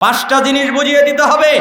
পাঁচটা জিনিস বুঝিয়ে দিতে হবে।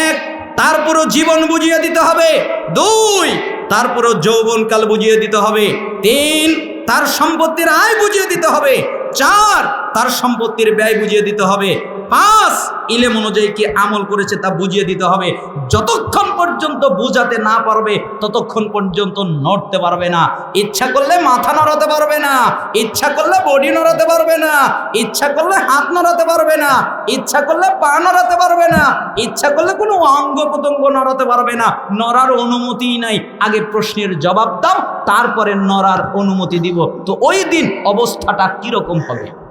এক তার পুরো জীবন বুঝিয়ে দিতে হবে। দুই তার পুরো যৌবনকাল বুঝিয়ে দিতে হবে। তিন, তার সম্পত্তির আয় বুঝিয়ে দিতে হবে। চার তার সম্পত্তির ব্যয় বুঝিয়ে দিতে হবে। পাঁচ ইলেম অনুযায়ী কি আমল করেছে তা বুঝিয়ে দিতে হবে। যতক্ষণ পর্যন্ত বুঝাতে না পারবে, ততক্ষণ পর্যন্ত নড়তে পারবে না। ইচ্ছা করলে মাথা নড়াতে পারবে না। ইচ্ছা করলে বডি নড়াতে পারবে না। ইচ্ছা করলে হাত নড়াতে পারবে না। ইচ্ছা করলে পা নড়াতে পারবে না। ইচ্ছা করলে কোনো অঙ্গ প্রত্যঙ্গ নড়াতে পারবে না। নড়ার অনুমতিই নাই। আগে প্রশ্নের জবাব দাও, তারপরে নড়ার অনুমতি দিব। তো ওই দিন অবস্থাটা কীরকম হবে?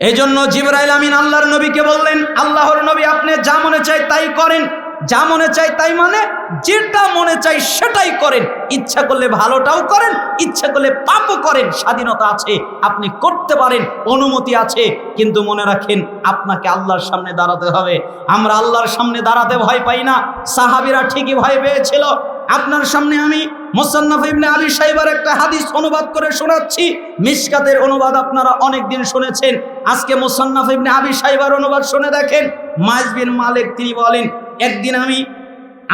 এই জন্য জিবরাইল আমিন আল্লাহর নবীকে বললেন, আল্লাহর নবী আপনি যা মনে চাই তাই করেন। যা মনে চাই তাই মানে যেটা মনে চাই সেটাই করেন। ইচ্ছা করলে ভালোটাও করেন, ইচ্ছা করলে পাপও করেন। স্বাধীনতা আছে, আপনি করতে পারেন, অনুমতি আছে। কিন্তু মনে রাখেন, আপনাকে আল্লাহর সামনে দাঁড়াতে হবে। আমরা আল্লাহর সামনে দাঁড়াতে ভয় পাই না। সাহাবিরা ঠিকই ভয় পেয়েছিল। আপনার সামনে আমি মোসান্নাফ ইবনে আলী সাহেবের একটা হাদিস অনুবাদ করে শোনাচ্ছি। মিসকাতের অনুবাদ আপনারা অনেক দিন শুনেছেন। আজকে মোসান্নাফ ইবনে আলী সাহেবের অনুবাদ শুনে দেখেন মাইজ বিন মালিক তিনি বলেন, একদিন আমি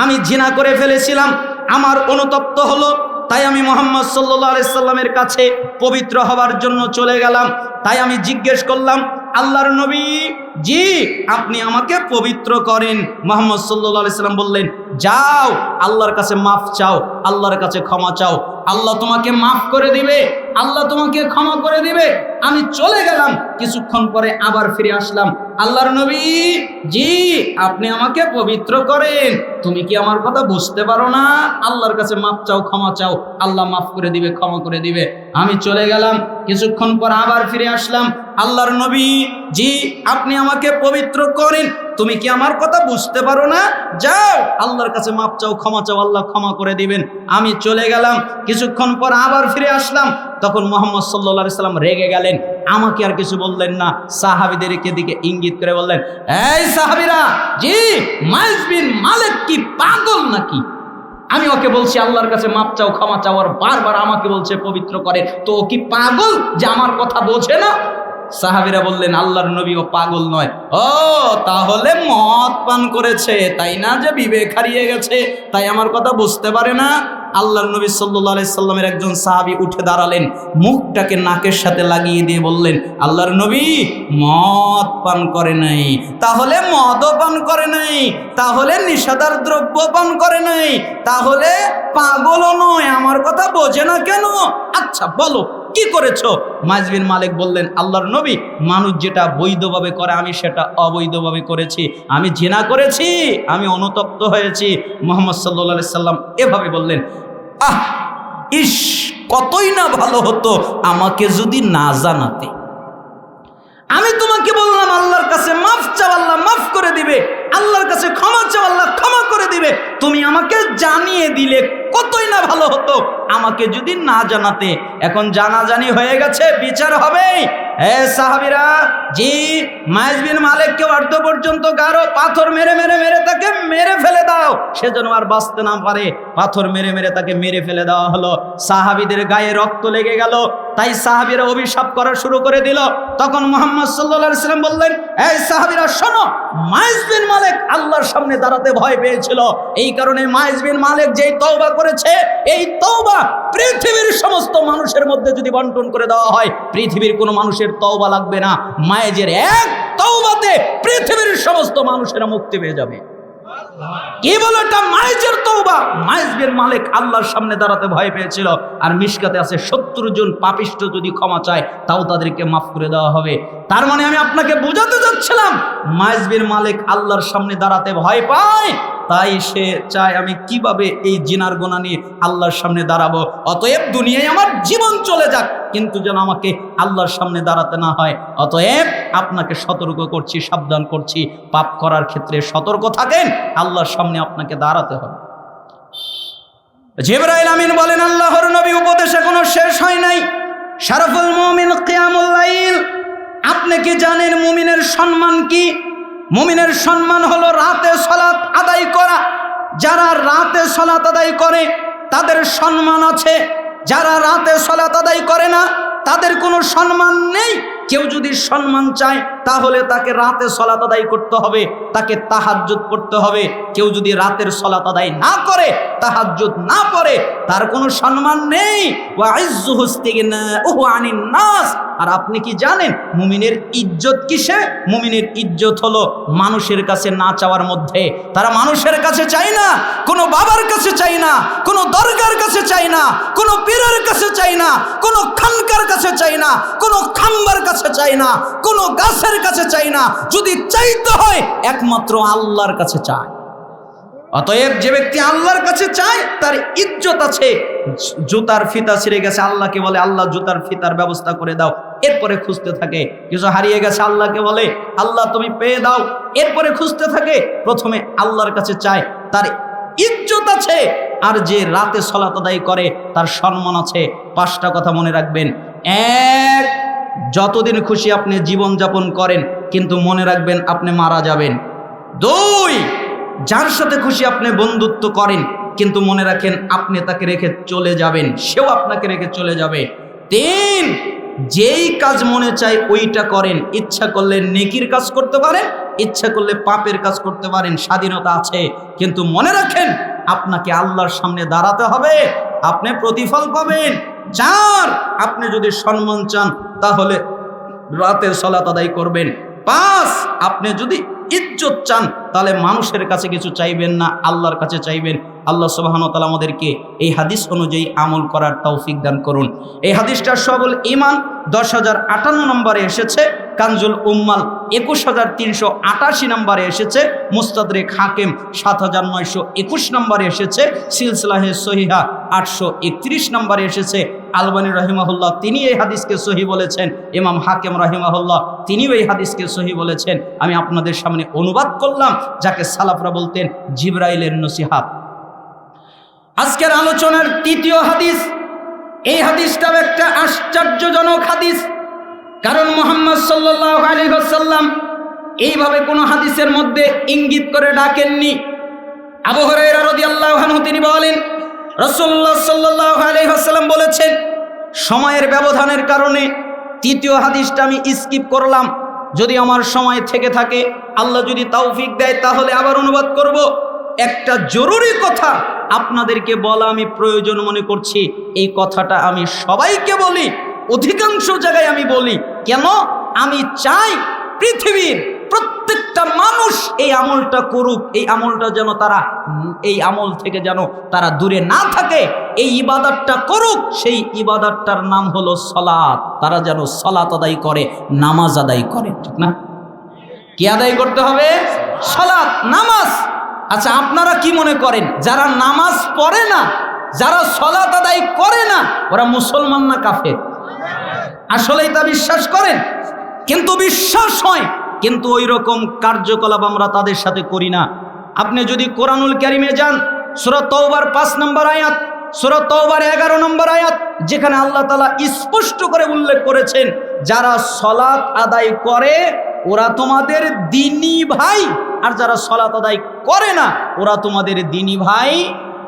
আমি জিনা করে ফেলেছিলাম, আমার অনুতপ্ত হলো, তাই আমি মোহাম্মদ সাল্লাহ আলাইসাল্লামের কাছে পবিত্র হওয়ার জন্য চলে গেলাম। তাই আমি জিজ্ঞেস করলাম আল্লাহর নবী, জি, আপনি আমাকে পবিত্র করেন। মোহাম্মদ সাল্লাহ আলাইসাল্লাম বললেন, যাও, আল্লাহর কাছে মাফ চাও, আল্লাহর কাছে ক্ষমা চাও। আল্লাহ তোমাকে মাফ করে দিবে, আল্লাহ তোমাকে ক্ষমা করে দিবে। আমি চলে গেলাম, কিছুক্ষণ পরে আবার ফিরে আসলাম। আল্লাহর নবী, জি, আপনি আমাকে পবিত্র করেন। তুমি কি আমার কথা বুঝতে পারো না? আল্লাহর কাছে মাফ চাও, ক্ষমা চাও। আল্লাহ মাফ করে দিবে, ক্ষমা করে দিবে। আমি চলে গেলাম, কিছুক্ষণ পর আবার ফিরে আসলাম। আল্লাহর নবী, জি, আপনি আমাকে পবিত্র করেন। তুমি কি আমার কথা বুঝতে পারো না? যাও, আল্লাহর কাছে মাপ চাও, ক্ষমা চাও, আল্লাহ ক্ষমা করে দিবেন। আমি চলে গেলাম, কিছুক্ষণ পর আবার ফিরে আসলাম। তখন মোহাম্মদ সাল্লা সাল্লাম রেগে গেলেন। আমাকে আর কিছু বললেন না। সাহাবিদেরকে দিকে ইঙ্গিত করে বললেন, এই সাহাবিরা, জি মাইজ বিন মালিক কি পাগল নাকি? আমি ওকে বলছি, আল্লাহর কাছে মাপ চাও, ক্ষমা চাও। আর বারবার আমাকে বলছে, পবিত্র করে। তো ও কি পাগল যে আমার কথা বোঝে না? সাহাবিরা বললেন, আল্লাহর নবী ও পাগল নয়। ও, তাহলে মদ পান করেছে, তাই না যে বিবেক হারিয়ে গেছে? তাই আমার কথা বুঝতে পারে না? আল্লাহর নবী সাল্লাহ সাল্লামের একজন সাহাবি উঠে দাঁড়ালেন, মুখটাকে নাকের সাথে লাগিয়ে দিয়ে বললেন, আল্লাহর নবী, মদ পান করে নাই। তাহলে মদও পান করে নাই। তাহলে নিষাদার দ্রব্য পান করে নাই। তাহলে পাগলও নয়। আমার কথা বোঝে না কেন? আচ্ছা বলো। কি করেছ? মাজবিন মালিক বললেন, আল্লাহর নবী, মানুষ যেটা বৈধভাবে করে, আমি সেটা অবৈধভাবে করেছি। আমি জেনা করেছি, আমি অনুতপ্ত হয়েছি। মোহাম্মদ সাল্লা সাল্লাম এভাবে বললেন, আহ ইস কতই না ভালো হতো আমাকে যদি না জানাতে। আমি তোমাকে বললাম, আল্লাহর কাছে মাফ চাও, আল্লাহ মাফ করে দিবে। আল্লাহর কাছে ক্ষমা চাও, আল্লাহ ক্ষমা করে দিবে। তুমি আমাকে জানিয়ে দিলে কতই না ভালো হতো? আমাকে যদি না জানাতে এখন জানাজানি হয়ে গেছে বিচার হবে এ সাহাবিরা মাইজবিন অভিশাপ করা শুরু করে দিল। তখন মোহাম্মদ সাল্লা সাল্লাম বললেন সাহাবিরা, শোনো, মাইজ বিন মালিক আল্লাহর সামনে দাঁড়াতে ভয় পেয়েছিল। এই কারণে মাইজ বিন মালিক যেই করেছে, এই তওবা পৃথিবীর সমস্ত মানুষের মধ্যে যদি বন্টন করে দেওয়া হয়, পৃথিবীর কোনো মানুষের তওবা লাগবে না। মায়েজের এক তওবাতে পৃথিবীর সমস্ত মানুষেরা মুক্তি পেয়ে যাবে। কি বলো এটা? মাইজের তওবা। বিন মালিক আল্লাহর সামনে দাঁড়াতে ভয় পেয়েছিল। আর মিশকাতে আছে সত্তর জন পাপিষ্ট যদি ক্ষমা চায়, তাও তাদেরকে মাফ করে দেওয়া হবে। তার মানে আমি আপনাকে বোঝাতে যাচ্ছিলাম মাইজ বিন মালিক আল্লাহর সামনে দাঁড়াতে ভয় পায়। তাই সে চায় আমি কীভাবে এই জিনার গোনা নিয়ে আল্লাহর সামনে দাঁড়াবো? অতএব দুনিয়ায় আমার জীবন চলে যাক। কিন্তু যেন আমাকে আল্লাহর সামনে দাঁড়াতে না হয়, অতএব আপনাকে সতর্ক করছি, সাবধান করছি। পাপ করার ক্ষেত্রে সতর্ক থাকেন, আল্লাহর সামনে আপনাকে দাঁড়াতে হবে। জিবরাইল আমিন বলেন, আল্লাহর নবী উপদেশ এখনও শেষ হয় নাই। শারফুল মুমিন কিয়ামুল্লাইল আপনি কি জানেন মুমিনের সম্মান কি? মুমিনের সম্মান হলো রাতে সলাৎ আদায় করা। যারা রাতে সলাৎ আদায় করে, তাদের সম্মান আছে। যারা রাতে সলাৎ আদায় করে না, তাদের কোনো সম্মান নেই। কেউ যদি সম্মান চায়, তাহলে তাকে রাতে সলাত আদায় করতে হবে। তাকে তাহাজ্জুদ করতে হবে। কেউ যদি রাতের সলাত আদায় না করে তাহাজ্জুদ না পড়ে, তার কোনো সম্মান নেই। নাস। আর আপনি কি জানেন, মুমিনের ইজ্জত কিসে? মুমিনের ইজ্জত হলো মানুষের কাছে না চাওয়ার মধ্যে। তারা মানুষের কাছে চায় না, কোনো বাবার কাছে চাই না, কোনো দরগার কাছে চাই না, কোনো পীরের কাছে চাই না, কোনো খানকার কাছে চাই না, কোনো খাম্বার কাছে চাই না, কোনো গাছের কাছে চাই না। যদি চাইতে হয়, একমাত্র আল্লাহর কাছে চায়। অতএব যে ব্যক্তি আল্লাহর কাছে চায়, তার ইজ্জত আছে। জুতার ফিতা ছিঁড়ে গেছে, আল্লাহকে বলে, আল্লাহ, জুতার ফিতার ব্যবস্থা করে দাও। এরপরে খুঁজতে থাকে, কিছু হারিয়ে গেছে, আল্লাহকে বলে, আল্লাহ, তুমি পেয়ে দাও। এরপরে খুঁজতে থাকে, প্রথমে আল্লাহর কাছে চায়, তার ইজ্জত আছে। আর যে রাতে সলাত আদায় করে, তার সম্মান আছে। পাঁচটা কথা মনে রাখবেন। এক, যতদিন খুশি আপনি জীবন যাপন করেন, কিন্তু মনে রাখবেন আপনি মারা যাবেন। দুই যার সাথে খুশি আপনি বন্ধুত্ব করেন, কিন্তু মনে রাখেন আপনি তাকে রেখে চলে যাবেন, সেও আপনাকে রেখে চলে যাবে। তিন যেই কাজ মনে চায় ওইটা করেন, ইচ্ছা করলে নেকির কাজ করতে পারেন, ইচ্ছা করলে পাপের কাজ করতে পারেন, স্বাধীনতা আছে। কিন্তু মনে রাখেন আপনাকে আল্লাহর সামনে দাঁড়াতে হবে, আপনি প্রতিফল পাবেন। চার আপনি যদি সম্মান চান, তাহলে রাতের সলাত আদায় করবেন। পাঁচ আপনি যদি ইজ্জত চান, তাহলে মানুষের কাছে কিছু চাইবেন না, আল্লাহর কাছে চাইবেন। আল্লাহ সুবাহানতালা আমাদেরকে এই হাদিস অনুযায়ী আমল করার তৌফিক দান করুন। এই হাদিসটার সবল ইমান, দশ হাজার আটান্ন নম্বরে এসেছে, কানজুল উম্মাল একুশ হাজার তিনশো আটাশি নম্বরে এসেছে, মুস্তাদরেক হাকিম সাত হাজার নয়শো একুশ নম্বরে এসেছে সিলসিলাহে সহিহা আটশো একত্রিশ নম্বরে এসেছে, আলবানী রহিমাহুল্লাহ তিনি এই হাদিসকে সহি বলেছেন, ইমাম হাকিম রহিমাহুল্লাহ তিনিও এই হাদিসকে সহি বলেছেন। আমি আপনাদের সামনে অনুবাদ করলাম, যাকে সালাফরা বলতেন জিব্রাইলের নসিহাত। আজকের আলোচনার তৃতীয় হাদিস, এই হাদিসটাও একটা আশ্চর্যজনক হাদিস। কারণ মোহাম্মদ সাল্লাহ আলী এইভাবে কোনো হাদিসের মধ্যে ইঙ্গিত করে ডাকেননি। আবু হরাইরা রাদিয়াল্লাহু আনহু তিনি বলেন, রাসূলুল্লাহ সাল্লাল্লাহু আলাইহি ওয়াসাল্লাম বলেছেন, সময়ের ব্যবধানের কারণে তৃতীয় হাদিসটা আমি স্কিপ করলাম। যদি আমার সময় থেকে থাকে, আল্লাহ যদি তৌফিক দেয়, তাহলে আবার অনুবাদ করব। একটা জরুরি কথা আপনাদেরকে বলা আমি প্রয়োজন মনে করছি। এই কথাটা আমি সবাইকে বলি, অধিকাংশ জায়গায় আমি বলি। কেন? আমি চাই পৃথিবীর প্রত্যেকটা মানুষ এই আমলটা করুক, এই আমলটা যেন তারা, এই আমল থেকে যেন তারা দূরে না থাকে। এই ইবাদতটা করুক, সেই ইবাদতটার নাম হলো সলাৎ। তারা যেন সলাৎ আদায় করে, নামাজ আদায় করে, ঠিক না? কি আদায় করতে হবে? সলাৎ, নামাজ। আচ্ছা আপনারা কি মনে করেন? যারা নামাজ পড়ে না, যারা সলাৎ আদায় করে না, ওরা মুসলমান না কাফের? আসলেই তা বিশ্বাস করেন? কিন্তু বিশ্বাস হয়, কিন্তু ওই রকম কার্যকলাপ আমরা তাদের সাথে করি না। আপনি যদি কোরআনুল ক্যারিমে যান সুরত পাঁচ নম্বর আয়াত সুরত তওবার এগারো নম্বর আয়াত, যেখানে আল্লাহ তালা স্পষ্ট করে উল্লেখ করেছেন, যারা সলাৎ আদায় করে, ওরা তোমাদের দিনী ভাই, আর যারা সলাৎ আদায় করে না, ওরা তোমাদের দিনী ভাই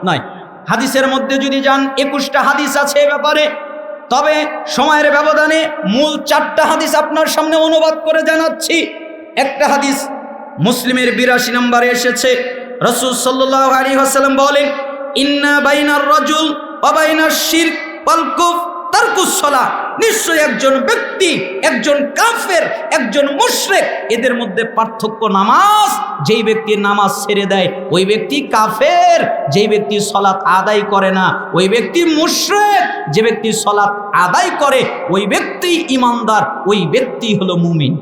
নয়। হাদিসের মধ্যে যদি যান, একুশটা হাদিস আছে এ ব্যাপারে। তবে সময়ের ব্যবধানে মূল চারটা হাদিস আপনার সামনে অনুবাদ করে জানাচ্ছি। একটা হাদিস মুসলিমের বিরাশি নম্বরে এসেছে। রসুল সাল্লাহ আলী হাসালাম বলেন ইন্না বাইনার রজুল অবাইনার শির পালকুফ তারকুসলা নিশ্চয় একজন ব্যক্তি, একজন কাফের, একজন মুশরেক, এদের মধ্যে পার্থক্য নামাজ, যেই ব্যক্তি নামাজ ছেড়ে দেয়, ওই ব্যক্তি কাফের, যেই ব্যক্তি সলাৎ আদায় করে না, ওই ব্যক্তি মুশরেক, যে ব্যক্তি সলাৎ আদায় করে, ওই ব্যক্তি ইমানদার, ওই ব্যক্তি হলো মুমিন।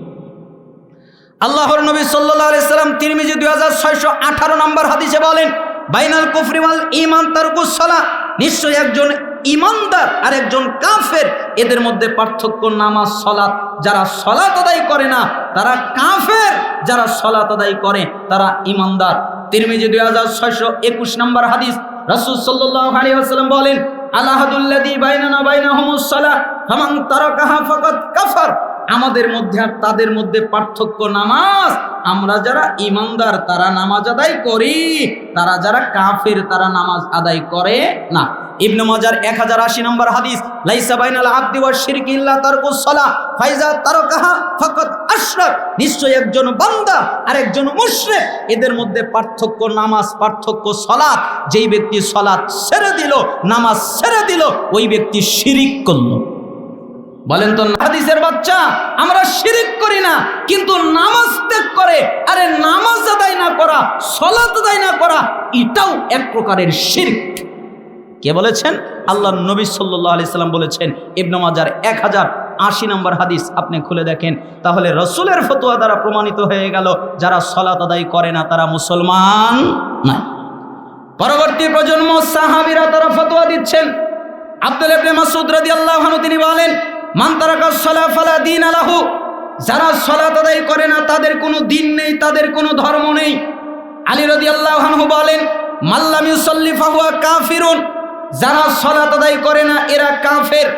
আল্লাহর নবী সাল্লাহ সাল্লাম তিরমিজি দুই হাজার ছয়শো আঠারো নম্বর হাদিসে বলেন বাইনাল কুফরিমাল ইমান তারকুসলা নিশ্চয়ই একজন ইমানদার আর একজন কাফের, এদের মধ্যে পার্থক্য নামাজ, সলাৎ। যারা সলাৎ আদায় করে না, তারা কাফের। যারা সলাৎ আদায় করে, তারা ইমানদার তিরমিজি দুই হাজার ছয়শো একুশ নম্বর হাদিস। রাসূল আলাইহি ওয়াসাল্লাম বলেন আলাহাদুল্লাযী বাইনানা বাইনাহুমুস সালাহ, ফামান তারাকাহা ফাকাদ কাফার। আমাদের মধ্যে আর তাদের মধ্যে পার্থক্য নামাজ, আমরা যারা ইমানদার, তারা নামাজ আদায় করি। তারা যারা কাফের, তারা নামাজ আদায় করে না। ইবনে মাজার এক হাজার আশি নম্বর হাদিস, লাইসা বাইনাল আব্দি ওয়া শিরকি ইল্লা তারকুস সালাহ, ফাইজা তারাকাহা ফাকাদ আশরাক। নিশ্চয় একজন বান্দা আর একজন মুশরিক। এদের মধ্যে পার্থক্য নামাজ, পার্থক্য সালাত। যেই ব্যক্তি সালাত ছেড়ে দিল, নামাজ ছেড়ে দিল, ওই ব্যক্তি শিরিক করল। বলেন তো হাদিসের বাচ্চা, আমরা শিরিক করি না, কিন্তু নামাজ ত্যাগ করে, আরে নামাজ আদায় না করা, সলাত আদায় না করা, এটাও এক প্রকারের শিরিক। কে বলেছেন? আল্লাহ নবী সাল্লাহ আলি সাল্লাম বলেছেন, ইবনে মাজার এক হাজার আশি নম্বর হাদিস আপনি খুলে দেখেন, তাহলে রসুলের ফতোয়া দ্বারা প্রমাণিত হয়ে গেল, যারা সলাত আদায় করে না, তারা মুসলমান নয়। পরবর্তী প্রজন্ম সাহাবিরা তারা ফতোয়া দিচ্ছেন। আব্দুল ইবনে মাসউদ রাদিয়াল্লাহু আনহু তিনি বলেন মান তারাকা সালাহ দিন আলাহু। যারা সলাত আদায় করে না, তাদের কোনো দিন নেই, তাদের কোনো ধর্ম নেই। আলী রদি আল্লাহানহু বলেন মাল্লাম ইউসাল্লি ফাহুয়া কাফিরুন। যারা সলাত আদায় করে না, এরা কাফের।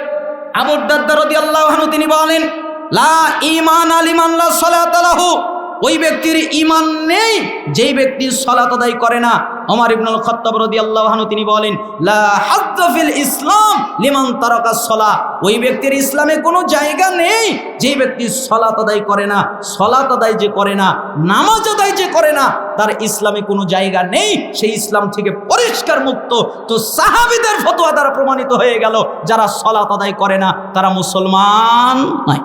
আবু রদি আল্লাহানু তিনি বলেন, লা ইমান আলিমান, লা সালাত আলাহু ওই ব্যক্তির ইমান নেই, যেই ব্যক্তি সলাত আদায় করে না। ওমর ইবনুল খত্তাব রাদিয়াল্লাহু তিনি বলেন, লা হাজ্জা ফিল ইসলাম লিমান তারাকা সলা। ওই ব্যক্তির ইসলামে কোনো জায়গা নেই, যেই ব্যক্তি সলাত আদায় করে না, সলাত আদায় যে করে না, নামাজ আদায় যে করে না, তার ইসলামে কোনো জায়গা নেই। সেই ইসলাম থেকে পরিষ্কার মুক্ত। তো সাহাবীদের ফতোয়া দ্বারা প্রমাণিত হয়ে গেল, যারা সলাত আদায় করে না, তারা মুসলমান নয়।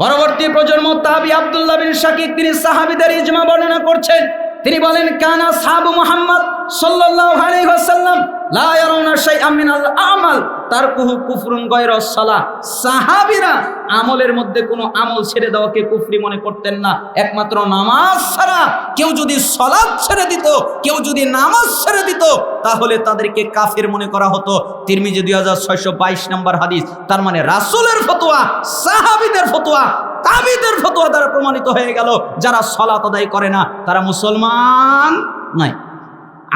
পরবর্তী প্রজন্ম তাবি আবদুল্লাহ বিন শাকিক তিনি সাহাবিদের ইজমা বর্ণনা করছেন। তিনি বলেন, কানা সাহাবু মোহাম্মদ সাল্লাল্লাহু আলাইহি ওয়াসাল্লাম লা ইয়ারাউনা শাইআ মিনাল আমাল। তারকুহু কুফরুন গায়রা সালাহ সাহাবীরা আমলের মধ্যে কোনো আমল ছেড়ে দেওয়াকে কুফরি মনে করতেন না। একমাত্র নামাজ ছাড়া কেউ যদি সালাত ছেড়ে দিত, কেউ যদি নামাজ ছেড়ে দিত, তাহলে তাদেরকে কাফের মনে করা হতো। তিরমিজি দুই হাজার ছয়শো বাইশ নম্বর হাদিস, তার মানে রাসূলের ফতোয়া, সাহাবিদের ফতোয়া, তাবিদের ফতোয়া দ্বারা প্রমাণিত হয়ে গেল, যারা সলাত আদায় করে না, তারা মুসলমান নয়।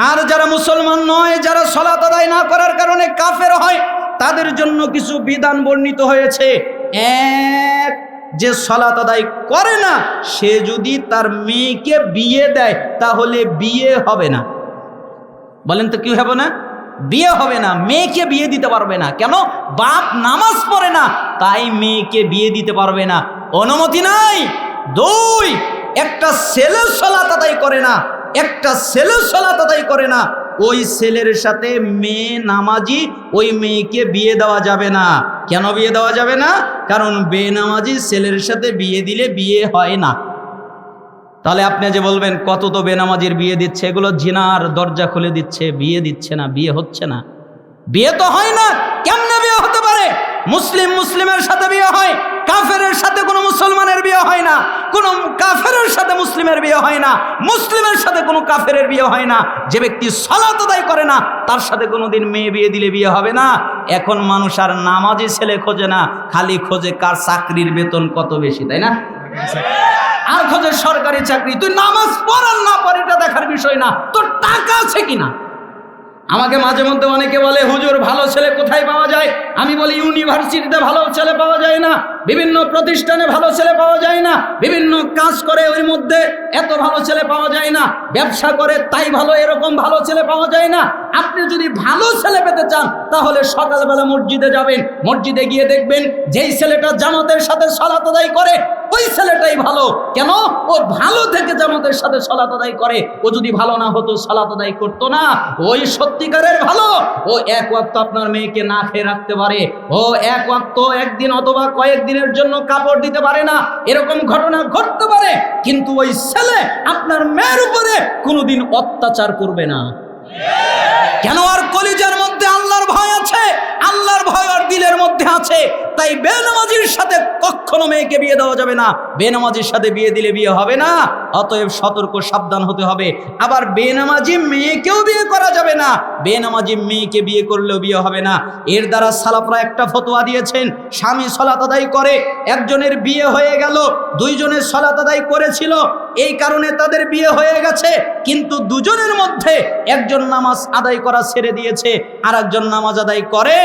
আর যারা মুসলমান নয়, যারা সলাত আদায় না করার কারণে কাফের হয় তাদের জন্য কিছু বিধান বর্ণিত হয়েছে। এক, যে সলাত আদায় করে না, সে যদি তার মেয়েকে বিয়ে দেয়, তাহলে বিয়ে হবে না। বলেন তো কি হবে না? বিয়ে হবে না, মেয়েকে বিয়ে দিতে পারবে না। কেন? বাপ নামাজ পড়ে না, তাই মেয়েকে বিয়ে দিতে পারবে না। অনুমতি নাই। দুই, একটা ছেলে সলাত আদায় করে না, একটা ছেলে সলাত আদায় করে না ওই ছেলের সাথে মেয়ে নামাজি ওই মেয়েকে বিয়ে দেওয়া যাবে না। কেন বিয়ে দেওয়া যাবে না? কারণ বেনামাজি ছেলের সাথে বিয়ে দিলে বিয়ে হয় না। তাহলে আপনি যে বলবেন, কত তো বেনামাজির বিয়ে দিচ্ছে? এগুলো জিনার দরজা খুলে দিচ্ছে, বিয়ে দিচ্ছে না, বিয়ে হচ্ছে না। বিয়ে তো হয় না, কেমনে বিয়ে হতে পারে? মুসলিম মুসলিমের সাথে বিয়ে হয়। কাফেরের সাথে কোনো মুসলমানের বিয়ে হয় না, কোনো কাফেরের সাথে মুসলিমের বিয়ে হয় না, মুসলিমের সাথে কোনো কাফেরের বিয়ে হয় না। যে ব্যক্তি সলাত আদায় করে না, তার সাথে কোনোদিন মেয়ে বিয়ে দিলে বিয়ে হবে না। এখন মানুষ আর নামাজি ছেলে খোঁজে না, খালি খোঁজে কার চাকরির বেতন কত বেশি, তাই না? আর খোঁজে সরকারি চাকরি। তুই নামাজ পড়ার না পড় দেখার বিষয় না। তোর টাকা আছে কিনা? আমাকে মাঝে মধ্যে অনেকে বলে, হুজুর, ভালো ছেলে কোথায় পাওয়া যায়? আমি বলি, ইউনিভার্সিটিতে ভালো ছেলে পাওয়া যায় না, বিভিন্ন প্রতিষ্ঠানে ভালো ছেলে পাওয়া যায় না, বিভিন্ন কাজ করে ওই মধ্যে এত ভালো ছেলে পাওয়া যায় না, ব্যবসা করে তাই ভালো, এরকম ভালো ছেলে পাওয়া যায় না। আপনি যদি ভালো ছেলে পেতে চান, তাহলে সকালবেলা মসজিদে যাবেন, মসজিদে গিয়ে দেখবেন, যেই ছেলেটা জামাতের সাথে সলাত করে, ওই ছেলেটাই ভালো। কেন? ও ভালো থেকে জামাতের সাথে সলাত আদায় করে, ও যদি ভালো না হতো, সলাত আদায় করতো না। ওই সত্যিকারের ভালো। ও এক ওয়াক্ত আপনার মেয়েকে না খেয়ে রাখতে পারে। ও এক ওয়াক্ত একদিন অথবা কয়েকদিনের জন্য কাপড় দিতে পারে না। এরকম ঘটনা ঘটতে পারে। কিন্তু ওই ছেলে আপনার মেয়ের উপরে কোনোদিন অত্যাচার করবে না। কেন আর কলিজার মধ্যে আল্লাহর ভয় আছে? আল্লাহর ভয় আর দিলের মধ্যে আছে। তাই বেনামাজির সাথে কখনো মেয়েকে বিয়ে দেওয়া যাবে না। বেনামাজির সাথে বিয়ে দিলে বিয়ে হবে না। অতএব সতর্ক, সাবধান হতে হবে। আবার বেনামাজি মেয়েকেও বিয়ে করা যাবে না। বেনামাজি মেয়েকে বিয়ে করলেও বিয়ে হবে না। এর দ্বারা সালাফরা একটা ফতোয়া দিয়েছেন। স্বামী সলাত আদায় করে, একজনের বিয়ে হয়ে গেল, দুইজনের সলাত আদায় করেছিল। এই কারণে তাদের বিয়ে হয়ে গেছে। কিন্তু দুজনের মধ্যে নামাজ আদায় করা ছেড়ে দিয়েছে। আর নামাজ আদায় করে